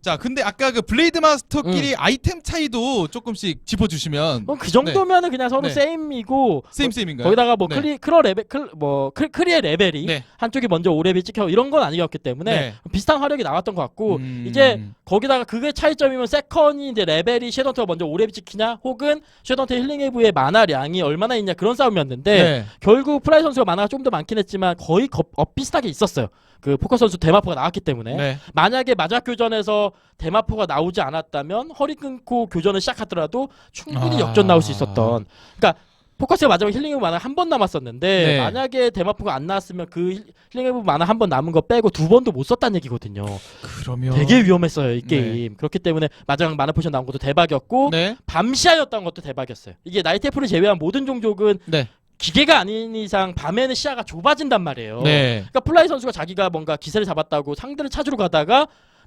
자, 근데 아까 그 블레이드 마스터끼리 음. 아이템 차이도 조금씩 짚어주시면 어, 그 정도면은 그냥 서로 네. 세임이고 세임 뭐, 세임인가요? 거기다가 뭐 네. 크리 크러 레벨 클, 뭐 크, 크리의 레벨이 네. 한쪽이 먼저 5렙이 찍혀 이런 건 아니었기 때문에 네. 비슷한 화력이 나왔던 것 같고 음. 이제 거기다가 그게 차이점이면 세컨이 이제 레벨이 쉐던트가 먼저 5렙이 찍히냐 혹은 쉐던트 힐링 웨브의 마나량이 얼마나 있냐 그런 싸움이었는데 네. 결국 프라이 선수가 마나가 좀 더 많긴 했지만 거의 거, 어, 비슷하게 있었어요. 그 포커 선수 대마포가 나왔기 때문에 네. 만약에 마작 교전에서 대마포가 나오지 않았다면 허리 끊고 교전을 시작하더라도 충분히 아. 역전 나올 수 있었던. 그러니까 포커스가 마지막 힐링 웨브 만화 한 번 남았었는데 네. 만약에 대마포가 안 나왔으면 그 힐- 힐링 웨브 만화 한 번 남은 거 빼고 두 번도 못 썼다는 얘기거든요. 그러면 되게 위험했어요 이 네. 게임. 그렇기 때문에 마지막 마나 포션 나온 것도 대박이었고 네. 밤시야였던 것도 대박이었어요. 이게 나이테프를 제외한 모든 종족은 네. 기계가 아닌 이상 밤에는 시야가 좁아진단 말이에요. 네. 그러니까 플라이 선수가 자기가 뭔가 기세를 잡았다고 상대를 찾으러 가다가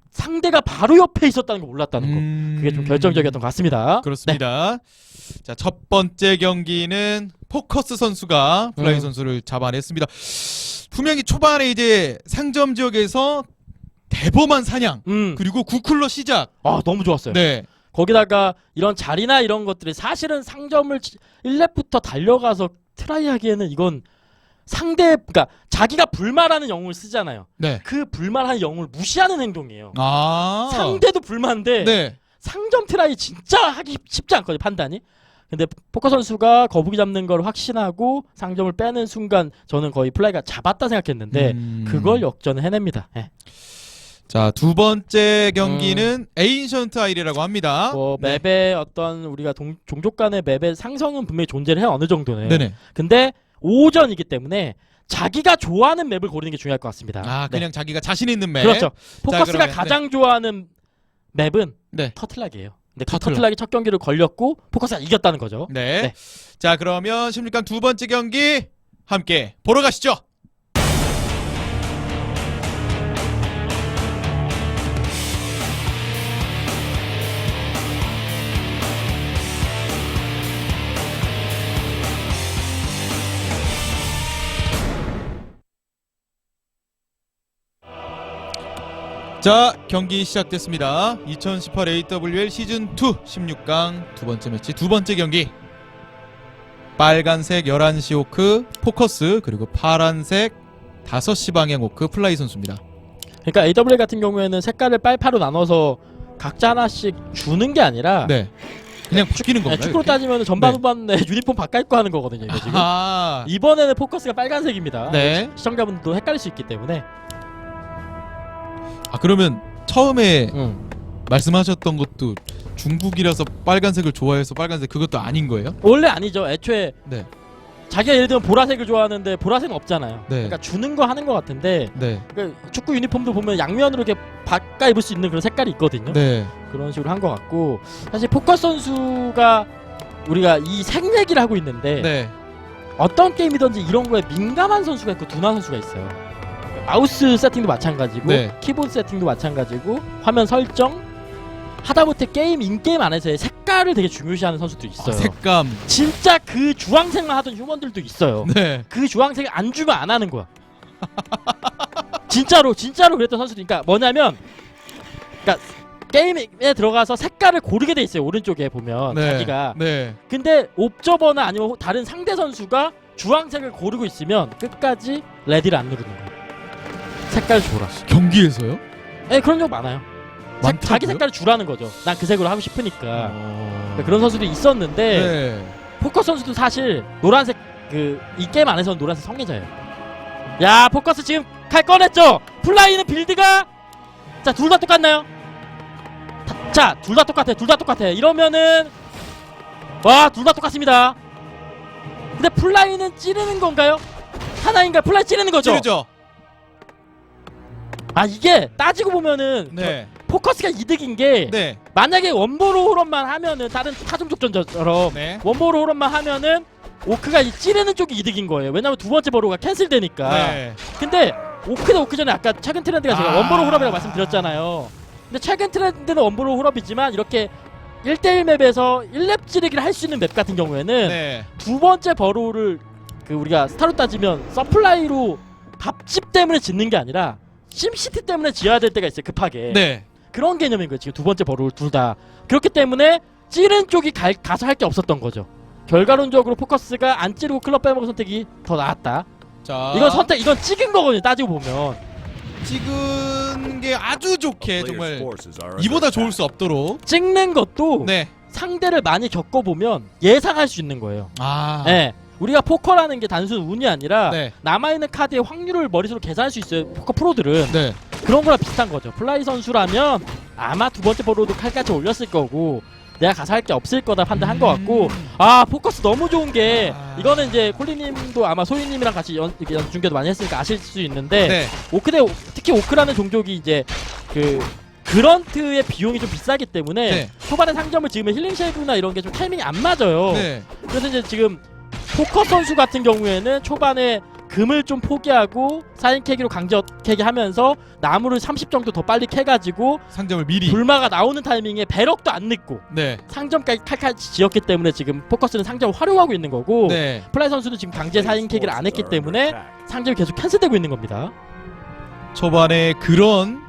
상대가 바로 옆에 있었다는 걸 몰랐다는 거. 음. 그게 좀 결정적이었던 것 같습니다. 그렇습니다. 자, 첫 번째 경기는 포커스 선수가 플라이 음. 선수를 잡아냈습니다. 분명히 초반에 이제 상점 지역에서 대범한 사냥 음. 그리고 구쿨러 시작. 아 너무 좋았어요. 네. 거기다가 이런 자리나 이런 것들이 사실은 상점을 1렙부터 달려가서 트라이하기에는 이건 상대 그러니까 자기가 불말하는 영웅을 쓰잖아요. 네. 그 불말하는 영웅을 무시하는 행동이에요. 아. 상대도 불만데 네. 상점 트라이 진짜 하기 쉽지 않거든요 판단이. 근데 포커 선수가 거북이 잡는 걸 확신하고 상점을 빼는 순간 저는 거의 플라이가 잡았다 생각했는데 음. 그걸 역전을 해냅니다. 예. 자, 두 번째 경기는 에인션트 아이리라고 합니다. 뭐 네. 맵의 어떤 우리가 동- 종족 간의 맵의 상성은 분명히 존재를 해 어느 정도는. 네네. 근데 오전이기 때문에 자기가 좋아하는 맵을 고르는 게 중요할 것 같습니다. 아, 네. 그냥 자기가 자신 있는 맵. 그렇죠. 포커스가 그러면, 가장 좋아하는 맵은 네. 터틀락이에요. 근데 그 터틀락. 터틀락이 첫 경기를 걸렸고 포커스가 이겼다는 거죠. 네. 네. 자, 그러면 16강 두 번째 경기 함께 보러 가시죠. 자, 경기 시작됐습니다. 2018 AWL 시즌 2 16강 두 번째 매치 두 번째 경기. 빨간색 11시 오크 포커스 그리고 파란색 5시 방향 오크 플라이 선수입니다. 그러니까 AWL 같은 경우에는 색깔을 빨파로 나눠서 각자 하나씩 주는 게 아니라 네. 그냥 죽이는 네, 건가요? 축구로 이렇게? 따지면 전반 후반에 유니폼 바꿔 입고 하는 거거든요. 이거 지금. 아. 이번에는 포커스가 빨간색입니다. 네. 시청자분들도 헷갈릴 수 있기 때문에. 아 그러면 처음에 음. 말씀하셨던 것도 중국이라서 빨간색을 좋아해서 빨간색 그것도 아닌 거예요? 원래 아니죠. 애초에 네. 자기가 예를 들면 보라색을 좋아하는데 보라색은 없잖아요. 네. 그러니까 주는 거 하는 거 같은데 네. 그 축구 유니폼도 보면 양면으로 이렇게 바꿔 입을 수 있는 그런 색깔이 있거든요. 네. 그런 식으로 한 것 같고 사실 포커스 선수가 우리가 이 색 얘기를 하고 있는데 네. 어떤 게임이든지 이런 거에 민감한 선수가 있고 둔한 선수가 있어요. 마우스 세팅도 마찬가지고 네. 키보드 세팅도 마찬가지고 화면 설정 하다못해 게임 인게임 안에서의 색깔을 되게 중요시하는 선수도 아, 있어요. 색감. 진짜 그 주황색만 하던 휴먼들도 있어요. 네. 그 주황색을 안 주면 안 하는 거야. 진짜로 진짜로 그랬던 선수들. 그러니까 뭐냐면, 그러니까 게임에 들어가서 색깔을 고르게 돼 있어요. 오른쪽에 보면 네. 자기가. 네. 근데 옵저버나 아니면 다른 상대 선수가 주황색을 고르고 있으면 끝까지 레디를 안 누르는 거야. 색깔 줘라. 경기에서요? 예, 그런 적 많아요. 색- 많다고요? 자기 색깔을 주라는 거죠. 난 그 색으로 하고 싶으니까. 어... 그러니까 그런 선수도 있었는데 네. 포커스 선수도 사실 노란색 그 이 게임 안에서는 노란색 성애자예요. 야 포커스 지금 칼 꺼냈죠. 플라이는 빌드가 자 둘 다 똑같나요? 자둘 다 똑같아. 둘 다 똑같아. 이러면은 와 둘 다 똑같습니다. 근데 플라이는 찌르는 건가요? 하나인가 플라이 찌르는 거죠. 찌르죠. 아 이게 따지고 보면은 네. 포커스가 이득인 게 네. 만약에 원보로 호런만 하면은 다른 타종족전처럼 네. 원보로 호런만 하면은 오크가 이 찌르는 쪽이 이득인 거예요. 왜냐면 두 번째 버로가 캔슬되니까. 네. 근데 오크 대 오크 전에 아까 최근 트렌드가 제가 아. 원보로 홀업이라고 말씀드렸잖아요. 근데 최근 트렌드는 원보로 홀업이지만 이렇게 1대1 맵에서 1렙 찌르기를 할 수 있는 맵 같은 경우에는 네. 두 번째 버로를 그 우리가 스타로 따지면 서플라이로 밥집 때문에 짓는 게 아니라 심시티 때문에 지어야 될 때가 있어요 급하게 네. 그런 개념인 거예요. 지금 두 번째 버롤 둘 다. 그렇기 때문에 찌른 쪽이 갈- 가서 할 게 없었던 거죠. 결과론적으로 포커스가 안 찌르고 클럽 빼먹은 선택이 더 나았다. 자 이건 선택, 이건 찍은 거거든요. 따지고 보면. 찍은 게 아주 좋게 정말 정말 이보다 좋을 수 없도록 찍는 것도 네. 상대를 많이 겪어보면 예상할 수 있는 거예요. 아. 네. 우리가 포커라는 게 단순 운이 아니라 네. 남아있는 카드의 확률을 머릿속으로 계산할 수 있어요. 포커 프로들은. 네. 그런 거랑 비슷한 거죠. 플라이 선수라면 아마 두 번째 버로도 칼같이 올렸을 거고 내가 가서 할 게 없을 거다 판단한 것 같고 아 포커스 너무 좋은 게 아. 이거는 이제 콜리님도 아마 소희님이랑 같이 연, 이렇게 연 중계도 많이 했으니까 아실 수 있는데 네. 오크대 특히 오크라는 종족이 이제 그 그런트의 비용이 좀 비싸기 때문에 네. 초반에 상점을 지으면 힐링 쉐이브나 이런 게 좀 타이밍이 안 맞아요. 네. 그래서 이제 지금 포커 선수 같은 경우에는 초반에 금을 좀 포기하고 사인 캐기로 강제 캐기 하면서 나무를 30 정도 더 빨리 캐가지고 상점을 미리. 불마가 나오는 타이밍에 배럭도 안 늦고 네. 상점까지 칼칼 지었기 때문에 지금 포커스는 상점을 활용하고 있는 거고 네. 플라이 선수는 지금 강제 사인 캐기를 안 했기 때문에 상점이 계속 캔슬되고 있는 겁니다. 초반에 그런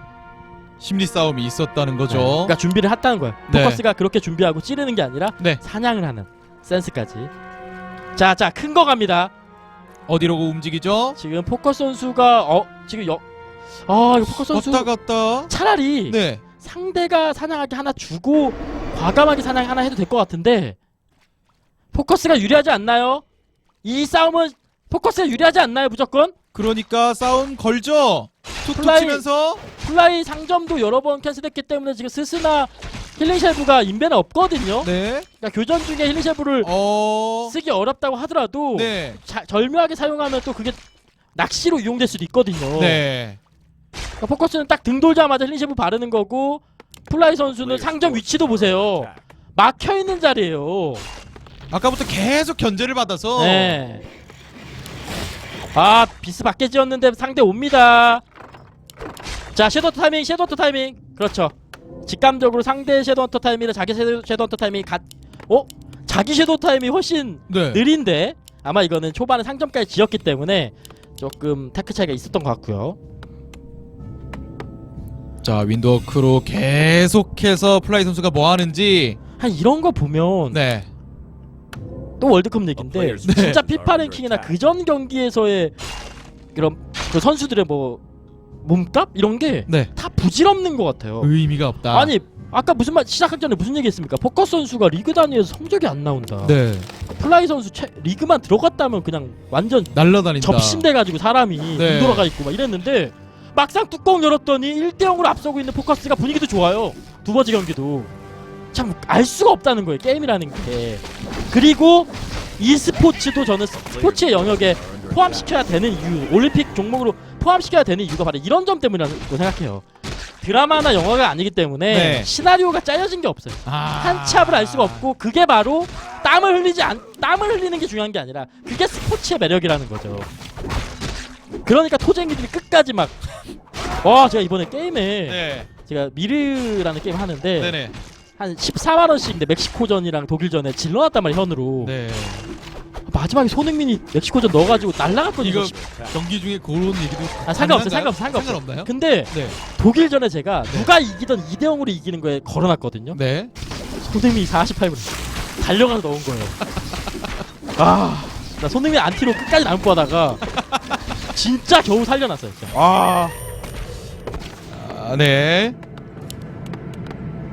심리 싸움이 있었다는 거죠. 그러니까 준비를 했다는 거예요. 네. 포커스가 그렇게 준비하고 찌르는 게 아니라 네. 사냥을 하는 센스까지. 자, 자, 큰 거 갑니다. 어디로 움직이죠? 지금 포커 선수가 어 지금 여 아, 이거 포커 선수 왔다 갔다. 차라리 네. 상대가 사냥하기 하나 주고 과감하게 사냥 하나 해도 될 것 같은데 포커스가 유리하지 않나요? 이 싸움은 포커스가 유리하지 않나요, 무조건? 그러니까 싸움 걸죠. 툭툭 플라이- 치면서 플라이 상점도 여러 번 캔슬했기 때문에 지금 스스나 힐링 쉐브가 인벤에 없거든요. 네. 그러니까 교전 중에 힐링 쉐브를 어. 쓰기 어렵다고 하더라도 네. 자, 절묘하게 사용하면 또 그게 낚시로 이용될 수도 있거든요. 네. 그러니까 포커스는 딱 등 돌자마자 힐링 쉐브 바르는 거고 플라이 선수는 상점 위치도 보세요. 막혀 있는 자리예요. 아까부터 계속 견제를 받아서 네. 아 비스 밖에 지었는데 상대 옵니다. 자 섀도우 타이밍, 섀도우 타이밍. 그렇죠. 직감적으로 상대 섀도우 헌터 타이밍이랑 자기 섀도우, 섀도우 헌터 타이밍이 같. 어? 자기 섀도우 타이밍이 훨씬 네. 느린데 아마 이거는 초반에 상점까지 지었기 때문에 조금 테크 차이가 있었던 것 같고요. 자, 윈도크로 계속해서 플라이 선수가 뭐 하는지 한 이런 거 보면 네. 또 월드컵 얘긴데 네. 진짜 피파 랭킹이나 그전 경기에서의 그런 그 선수들의 뭐 몸값 이런 게 다 네. 부질없는 것 같아요. 의미가 없다. 아니 아까 무슨 말 시작하기 전에 무슨 얘기했습니까? 포커 선수가 리그 단위에서 성적이 안 나온다. 네. 플라이 선수 채, 리그만 들어갔다면 그냥 완전 날라다닌다. 접신돼 가지고 사람이 네. 눈 돌아가 있고 막 이랬는데 막상 뚜껑 열었더니 1대 0으로 앞서고 있는 포커스가 분위기도 좋아요. 두 번째 경기도 참 알 수가 없다는 거예요. 게임이라는 게. 그리고 e스포츠도 저는 스포츠의 영역에 포함시켜야 되는 이유, 올림픽 종목으로 포함시켜야 되는 이유가 바로 이런 점 때문이라고 생각해요. 드라마나 영화가 아니기 때문에 네. 시나리오가 짜여진 게 없어요. 아. 한치 앞을 알 수가 없고 그게 바로 땀을 흘리지 않 땀을 흘리는 게 중요한 게 아니라 그게 스포츠의 매력이라는 거죠. 그러니까 토쟁이들이 끝까지 막 와, 제가 이번에 게임에 네. 제가 미르라는 게임 하는데 네네. 한 14만 원씩인데 멕시코전이랑 독일전에 질러놨단 말이야 현으로. 네. 마지막에 손흥민이 멕시코전 넣어가지고 날라갔거든요. 이거 경기 중에 그런 얘기도 아, 상관없어요? 상관없어요, 상관없어요. 상관없나요? 근데 네. 독일전에 제가 누가 이기던 2대 0으로 이기는 거에 걸어놨거든요. 네. 손흥민이 48분 달려가서 넣은 거예요. 아, 나 손흥민 안티로 끝까지 남고 하다가 진짜 겨우 살려놨어요. 진짜. 아, 아, 네.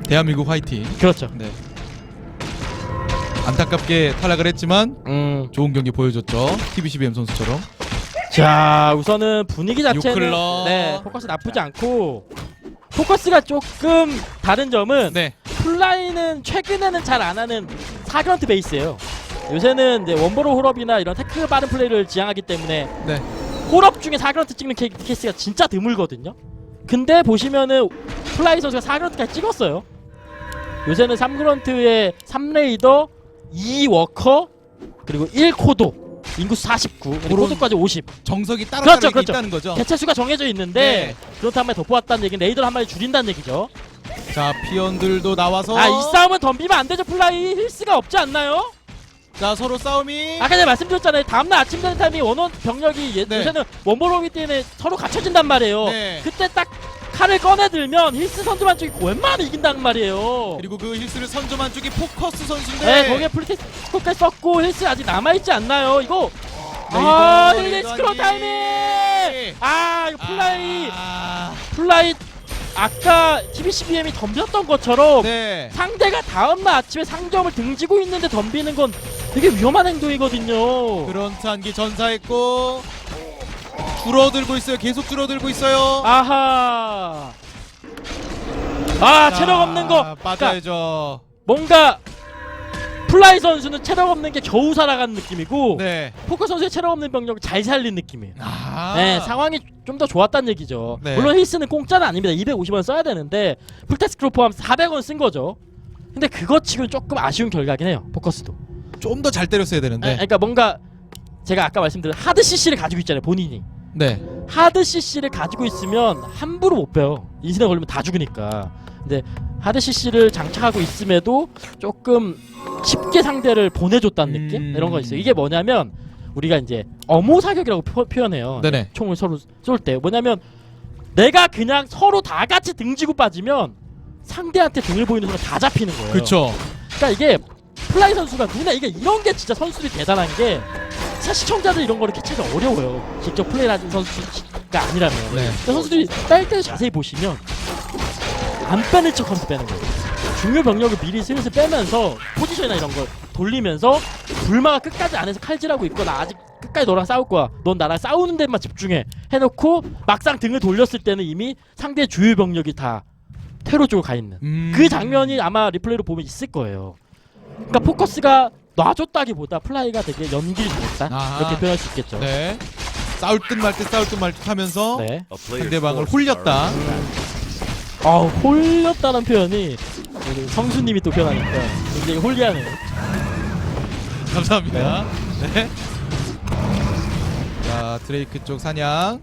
대한민국 화이팅. 그렇죠. 네. 안타깝게 탈락을 했지만 음, 좋은 경기 보여줬죠. TBCBM 선수처럼. 자 우선은 분위기 자체는 유클러. 네 포커스 나쁘지 않고 포커스가 조금 다른 점은 네. 플라이는 최근에는 잘 안 하는 사그런트 베이스예요. 요새는 이제 원버로 홀업이나 이런 태클 빠른 플레이를 지향하기 때문에 네. 홀업 중에 사그런트 찍는 케, 케이스가 진짜 드물거든요. 근데 보시면은 플라이 선수가 사그런트까지 찍었어요. 요새는 3그런트에 3레이더, 2워커, 그리고 1코도, 인구수 49, 그리고 그런- 코도까지 50. 정석이 따로 그렇죠, 그렇죠. 있다는 거죠. 개체수가 정해져 있는데 그렇다면 마디 덮어왔다는 얘기는 레이더를 한 마리 줄인다는 얘기죠. 자, 피언들도 나와서 아 이 싸움은 덤비면 안 되죠 플라이 힐스가 없지 않나요? 자, 서로 싸움이 아까 제가 말씀드렸잖아요. 다음날 아침 되는 타이밍 원원 병력이 예, 네. 요새는 원버로기 때문에 서로 갖춰진단 말이에요. 네. 그때 딱 칼을 꺼내들면 힐스 선두만 쪽이 웬만하면 이긴단 말이에요. 그리고 그 힐스를 선점한 쪽이 포커스 선수인데. 네, 거기에 프리테스코까지 썼고 힐스 아직 남아있지 않나요? 이거 네, 아, 이거, 스크롤 아니. 타이밍! 아, 이거 플라이, 아, 플라이 아까 TBCBM이 덤볐던 것처럼 네. 상대가 다음날 아침에 상점을 등지고 있는데 덤비는 건 되게 위험한 행동이거든요. 그런 한기 전사했고 줄어들고 있어요. 계속 줄어들고 있어요. 아하. 아, 체력 없는 거. 그러니까 빠져야죠. 뭔가 플라이 선수는 체력 없는 게 겨우 살아간 느낌이고 네. 포커 선수의 체력 없는 병력을 잘 살린 느낌이에요. 아. 네, 상황이 좀 더 좋았다는 얘기죠. 네. 물론 힐스는 공짜는 아닙니다. 250원 써야 되는데 풀테스크로 포함 400원 쓴 거죠. 근데 그것 치고는 조금 아쉬운 결과긴 해요. 포커스도. 좀 더 잘 때렸어야 네, 되는데. 그러니까 뭔가 제가 아까 말씀드린 하드 CC를 가지고 있잖아요. 본인이. 네. 하드 CC를 가지고 있으면 함부로 못 빼요. 인신에 걸리면 다 죽으니까. 근데 하드 CC를 장착하고 있음에도 조금 쉽게 상대를 보내줬다는 느낌? 음. 이런 거 있어요. 이게 뭐냐면 우리가 이제 어모 사격이라고 표, 표현해요. 네네. 총을 서로 쏠 때 뭐냐면 내가 그냥 서로 다 같이 등지고 빠지면 상대한테 등을 보이는 순간 다 잡히는 거예요. 그렇죠. 그러니까 이게 플라이 선수가 눈에 이게 이런 게 진짜 선수들이 대단한 게 사실 시청자들 이런 거를 캐치가 어려워요. 직접 플레이를 하는 선수가 아니라면. 네. 선수들이 뺄 때 자세히 보시면 안 빼는 척하면서 빼는 거예요. 중요 병력을 미리 슬슬 빼면서 포지션이나 이런 걸 돌리면서 불마가 끝까지 안에서 칼질하고 있고 나 아직 끝까지 너랑 싸울 거야. 넌 나랑 싸우는 데만 집중해. 해놓고 막상 등을 돌렸을 때는 이미 상대 주요 병력이 다 퇴로 쪽으로 가 있는. 음. 그 장면이 아마 리플레이로 보면 있을 거예요. 그러니까 포커스가 놔줬다기보다 플라이가 되게 연기를 잘했다 아하. 이렇게 표현할 수 있겠죠. 네. 싸울 듯 말 듯 싸울 듯 말 듯 하면서 네. 상대방을 홀렸다. 아 홀렸다는 표현이 우리 성수님이 또 표현하니까 굉장히 홀리하네요. 감사합니다. 네. 자 드레이크 쪽 사냥.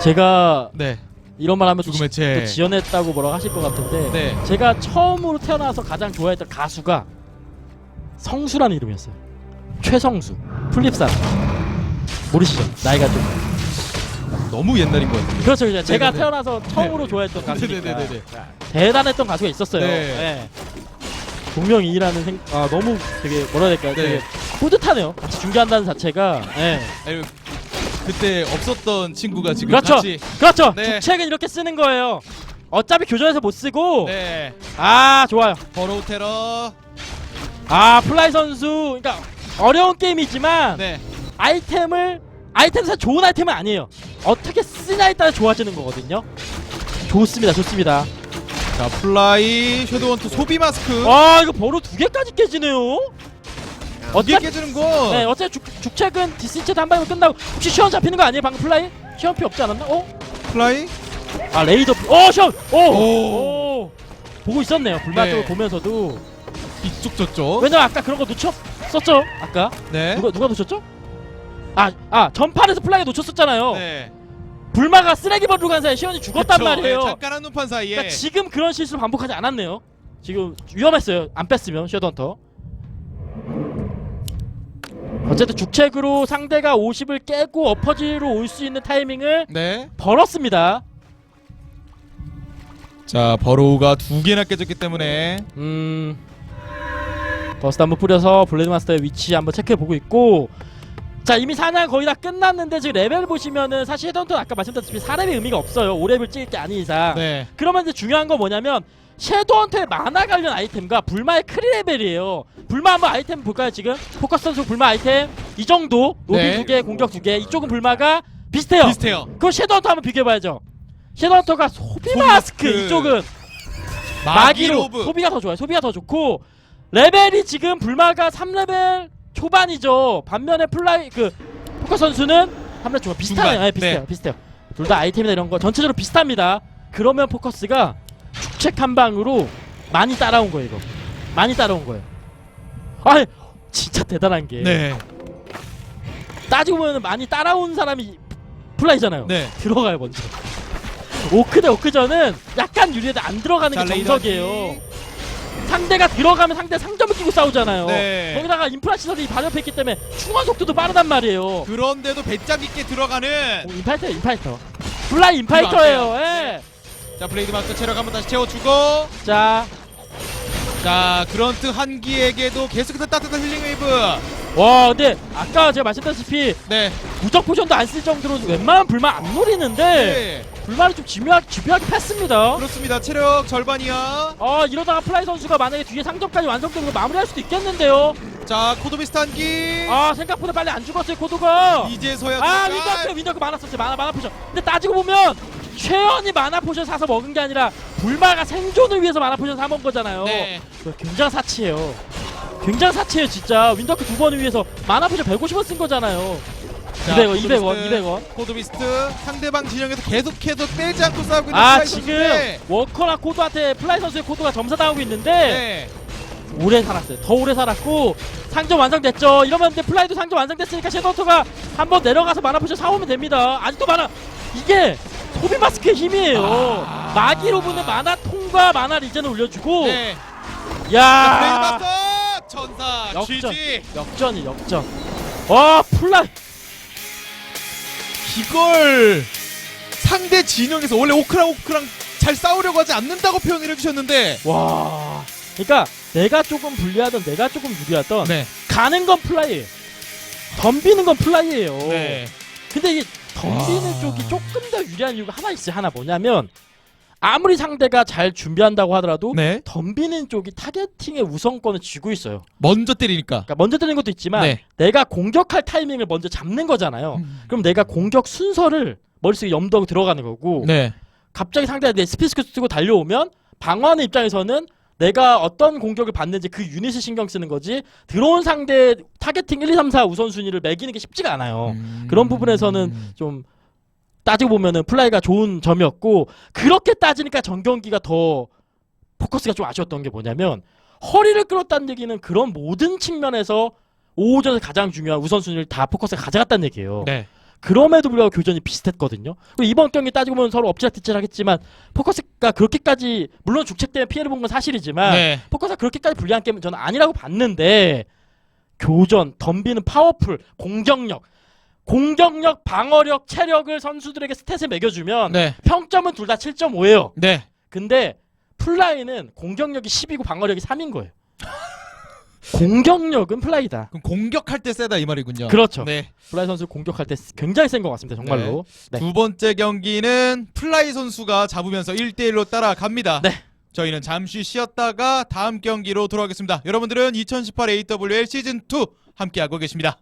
제가 네. 이런 말 하면 또, 죽음의 지, 채. 또 지어냈다고 뭐라고 하실 것 같은데 네. 제가 처음으로 태어나서 가장 좋아했던 가수가 성수라는 이름이었어요. 최성수, 플립사. 모르시죠? 나이가 좀 너무 옛날인 것 같아요. 그렇죠, 그렇죠. 제가 네네네. 태어나서 처음으로 좋아했던 가수니까 네네네네. 대단했던 가수가 있었어요. 네. 네. 동명이인이라는 생, 아 너무 되게 뭐라 해야 될까요? 네. 되게 뿌듯하네요. 같이 중계한다는 자체가. 네. 아니, 그때 없었던 친구가 지금 그렇죠. 같이. 그렇죠. 네. 주책은 이렇게 쓰는 거예요. 어차피 교전에서 못 쓰고. 네. 아 좋아요. 버로우 테러. 아 플라이 선수. 그러니까 어려운 게임이지만 네. 아이템을 아이템 사실 좋은 아이템은 아니에요. 어떻게 쓰냐에 따라 좋아지는 거거든요. 좋습니다, 좋습니다. 자 플라이 섀도원투 소비 마스크. 와 이거 버로 두 개까지 깨지네요. 이게 어차피 깨지는 거. 네, 어차피 죽, 죽책은 디스체트 한 방이면 끝나고 혹시 시원 잡히는 거 아니에요? 방금 플라이? 시원 피 없지 않았나? 어? 플라이. 아 레이더 피- 어 시원! 오! 오. 오! 보고 있었네요. 불마 네. 쪽을 보면서도 이쪽 저쪽. 왜냐면 아까 그런 거 놓쳤었죠? 아까 네. 누가 누가 놓쳤죠? 아, 아 전판에서 플라이 놓쳤었잖아요. 네. 불마가 쓰레기 버리고 간 사이에 시원이 죽었단 그쵸. 말이에요. 네, 잠깐 한 눈판 사이에. 그러니까 지금 그런 실수를 반복하지 않았네요. 지금 위험했어요. 안 뺐으면 쉐던터. 어쨌든 죽책으로 상대가 50을 깨고 어퍼지로 올 수 있는 타이밍을 네. 벌었습니다. 자 버로우가 두 개나 깨졌기 때문에 음. 버스트 한번 뿌려서 블레드 마스터의 위치 한번 체크해 보고 있고 자 이미 사냥 거의 다 끝났는데 지금 레벨 보시면은 사실 쉐던터는 아까 말씀드렸다시피 사람의 의미가 없어요 5레벨 찍을 게 아닌 이상 네. 그러면 이제 중요한 건 뭐냐면 섀도우한테 만화 관련 아이템과 불마의 크리 레벨이에요. 불마 한번 아이템 볼까요 지금? 포커스 선수 불마 아이템 이 정도 노비 네. 두 개, 공격 두 개. 이쪽은 불마가 비슷해요. 비슷해요. 그럼 섀도우한테 한번 비교해봐야죠. 섀도우가 소비 소비 마스크 마스크. 이쪽은 마기로. 소비가 더 좋아요. 소비가 더 좋고 레벨이 지금 불마가 3레벨 초반이죠. 반면에 플라이 그 포커 선수는 3레벨 초반 비슷하네요. 네, 비슷해요. 네. 비슷해요. 둘 다 아이템이나 이런 거 전체적으로 비슷합니다. 그러면 포커스가 축책 한 방으로 많이 따라온 거예요. 이거 많이 따라온 거예요. 아 진짜 대단한 게 네. 따지고 보면 많이 따라온 사람이 플라이잖아요. 네. 들어가요 먼저. 오크 대 오크전은 약간 유리해도 안 들어가는 자, 게 정석이에요. 상대가 들어가면 상대 상점을 끼고 싸우잖아요. 네. 거기다가 인프라 시설이 발효했기 때문에 충원 속도도 빠르단 말이에요. 그런데도 배짱 있게 들어가는 오, 인파이터 인파이터. 플라이 인파이터예요. 예. 자 블레이드 마스터 체력 한번 다시 채워주고 자, 자 그런트 한기에게도 계속해서 따뜻한 힐링 웨이브 와 근데 아까 제가 말씀드렸다시피 네, 무적 포션도 안 쓸 정도로 웬만한 불만 안 노리는데 네. 불만을 좀 집요하게, 집요하게 팼습니다. 그렇습니다 체력 절반이야 아 이러다가 플라이 선수가 만약에 뒤에 상점까지 완성되는 거 마무리할 수도 있겠는데요. 자 코도비스트 한기 아 생각보다 빨리 안 죽었어요 코드가. 이제서야 아. 윈더크 윈더크 많아 썼어요 많아 많아 포션. 근데 따지고 보면 최연이 만화 포션 사서 먹은 게 아니라 불마가 생존을 위해서 만화 포션 사 먹은 거잖아요. 네. 굉장히 사치예요. 굉장히 사치예요 진짜. 윈더크 두 번을 위해서 만화 포션 150원 쓴 거잖아요. 자, 200원, 200원, 코도비스트, 200원. 코도비스트 상대방 진영에서 계속해서 빼지 않고 싸우고 있는 아 플라이 지금 선수인데. 워커나 코드한테 플라이 선수의 코드가 점사당하고 있는데 네. 오래 살았어요. 더 오래 살았고 상점 완성됐죠. 이러면 근데 플라이도 상점 완성됐으니까 섀도우터가 한번 내려가서 만화 포션 사오면 됩니다. 아직도 만화 이게 소비 마스크의 힘이에요. 아. 마기로브는 만화 통과 만화 리젠을 올려주고 네. 야 천사 역전. GG 역전이 역전. 와 플라이 이걸 상대 진영에서 원래 오크랑 오크랑 잘 싸우려고 하지 않는다고 표현을 해주셨는데 와. 그러니까 내가 조금 불리하던 내가 조금 유리하던 네. 가는 건 플라이예요. 덤비는 건 플라이예요. 네. 근데 이게 덤비는 와. 쪽이 조금 더 유리한 이유가 하나 있어요. 하나 뭐냐면 아무리 상대가 잘 준비한다고 하더라도 네. 덤비는 쪽이 타겟팅의 우선권을 쥐고 있어요. 먼저 때리니까. 그러니까 먼저 때리는 것도 있지만 네. 내가 공격할 타이밍을 먼저 잡는 거잖아요. 음. 그럼 내가 공격 순서를 머릿속에 염두하고 들어가는 거고 네. 갑자기 상대가 내 스피스크 쓰고 달려오면 방어하는 입장에서는 내가 어떤 공격을 받는지 그 유닛을 신경 쓰는 거지 들어온 상대 타겟팅 1, 2, 3, 4 우선순위를 매기는 게 쉽지가 않아요. 음. 그런 부분에서는 좀 따지고 보면은 플라이가 좋은 점이었고 그렇게 따지니까 전 경기가 더 포커스가 좀 아쉬웠던 게 뭐냐면 허리를 끌었다는 얘기는 그런 모든 측면에서 5호전에서 가장 중요한 우선순위를 다 포커스가 가져갔다는 얘기예요. 네. 그럼에도 불구하고 교전이 비슷했거든요. 이번 경기 따지고 보면 서로 엎치락뒤치락 했지만 포커스가 그렇게까지 물론 죽책 때문에 피해를 본 건 사실이지만 네. 포커스가 그렇게까지 불리한 게임은 저는 아니라고 봤는데 교전, 덤비는 파워풀, 공격력, 공격력, 방어력, 체력을 선수들에게 스탯을 매겨주면 네. 평점은 둘 다 7.5예요. 네. 근데 플라이는 공격력이 10이고 방어력이 3인 거예요. 공격력은 플라이다. 그럼 공격할 때 세다 이 말이군요. 그렇죠. 네. 플라이 선수 공격할 때 굉장히 센 것 같습니다. 정말로. 네. 두 번째 경기는 플라이 선수가 잡으면서 1대1로 따라갑니다. 네. 저희는 잠시 쉬었다가 다음 경기로 돌아오겠습니다. 여러분들은 2018 AWL 시즌 2 함께하고 계십니다.